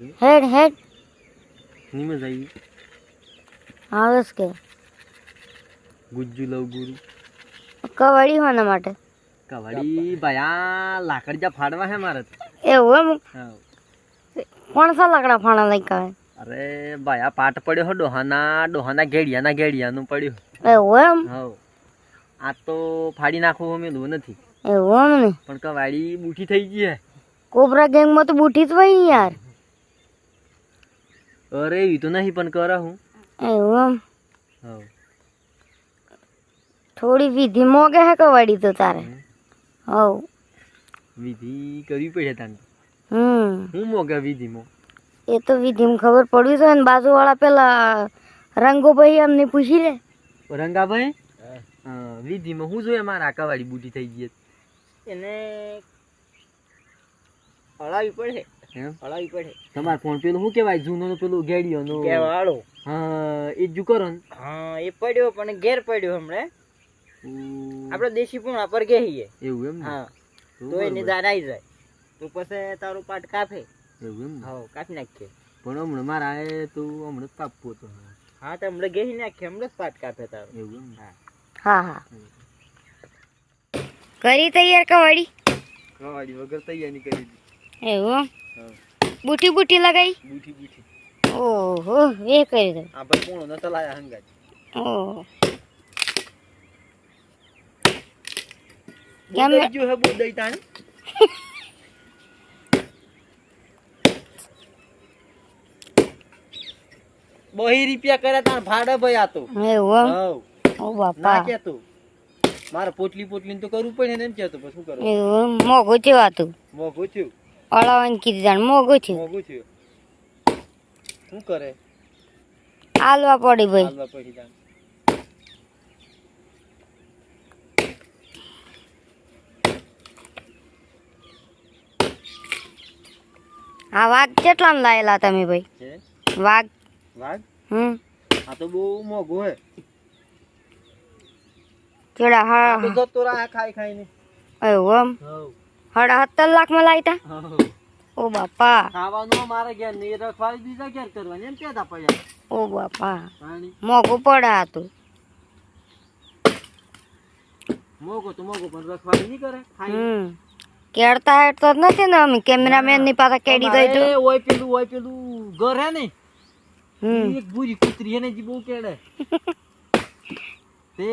હેડ હેડની મજા આવસ કે ગુજ્જુ લવ ગુરુ કવાડી હોના માટે કવાડી ભાઈ લાકડ જા ફાડવા હે મારે. એવું એમ કોણ સા લાકડા ફાણા લઈ કાવે અરે ભાઈ પાટ પડ્યો હો ડોહાના ડોહાના ઘેડિયાના ઘેડિયાનું પડ્યું એવું એમ હો આ તો ફાડી નાખવું મેલું નથી એવું એમ ને પણ કવાડી બૂઠી થઈ ગઈ હે કોબરા ગેંગમાં તો બુઠી જ હોય યાર અરે એવી તો નહીં પણ કરા હું. એવું એમ? થોડી વિધિ મોગે હે કવાડી તો તારે? હવ. વિધિ કરવી પડે તાને. હમ. હું મોગે વિધિમાં? એ તો વિધિમાં ખબર પડવી જોઈએ ને બાજુવાળા પેલા રંગોભાઈ અમને પૂછી લે. રંગાભાઈ? હા, વિધિમાં હું જોઈએ મારા કવાડી બુટી થઈ ગઈ એને હળાવી પડે. હળાવી પડે. તમારે ફોન પેલું શું કેવાય જૂનો પેલું ગેડિયોનું કેવાળો હા એ જ કરો ને. હા એ પડ્યો પણ ઘેર પડ્યો હમણે. આપણે દેશી પૂણા પર ગેહીએ એવું એમ હા તો એને એની બરોબર. દાર આવી જાય. તો પછી તારું પાટ કાપે. એવું એમ હા કાપી નાખીએ. પણ હમણાં મારા એ તો હમણાં જ કાપવો તો હા. તો હમણાં ગેહી નાખીએ હમણાં જ પાટ કાપે તારું. એવું એમ હા. હા હા. કરી તૈયાર કવાડી? કવાડી વગર તૈયારી કરી દીધી એવું બુટી બુટી લગાઈ? બુઠી બુઠી. ઓહો એ કરી દે આ ભાઈ પૂણો નતો લાયા હંગાજ ઓહ. બોદાઈ ગયું હે બોદાઈ તાણ. બહી રૂપિયા કર્યા તાણ ભાડે ભાઈ આ તો. એવું ઓ ઓ ના કે તું મારે પોટલી પોટલી તો કરવું પડે ને એમ કેતો પછી શું કરું? મોઘું થયું હતું મોઘું થયું. અળાવાની કીધી જાણ મોગું થયું શું કરે? આલવા પડી ભાઈ. તાણ. આ વાઘ કેટલા લાયેલા તમે ભાઈ? વાઘ? વાઘ? હમ. આ તો બહુ મોઘું હે. કેડા હા તો તો રા ખાઈ ખાઈને. આયો એમ? હવ સાડા લાખ લાખમાં લાયતા ઓ બાપા. ખાવાનું મારે ઘેર ને એ રખવાડી બીજા ઘેર કરવાની એમ કેતા પડ્યા ઓ બાપા. મોઘું પડે હતું મોગો તો મોગો પણ રખવાડી નહીં કરે ખાઈ. કેડતા હેડતો જ નથી ને અમે કેમેરામેનની પાસે કેડી દઈ તો. ઓય પેલું ઓય પેલું ઘર હે ને એક બુરી કૂતરી એને જે બહુ કેડે તે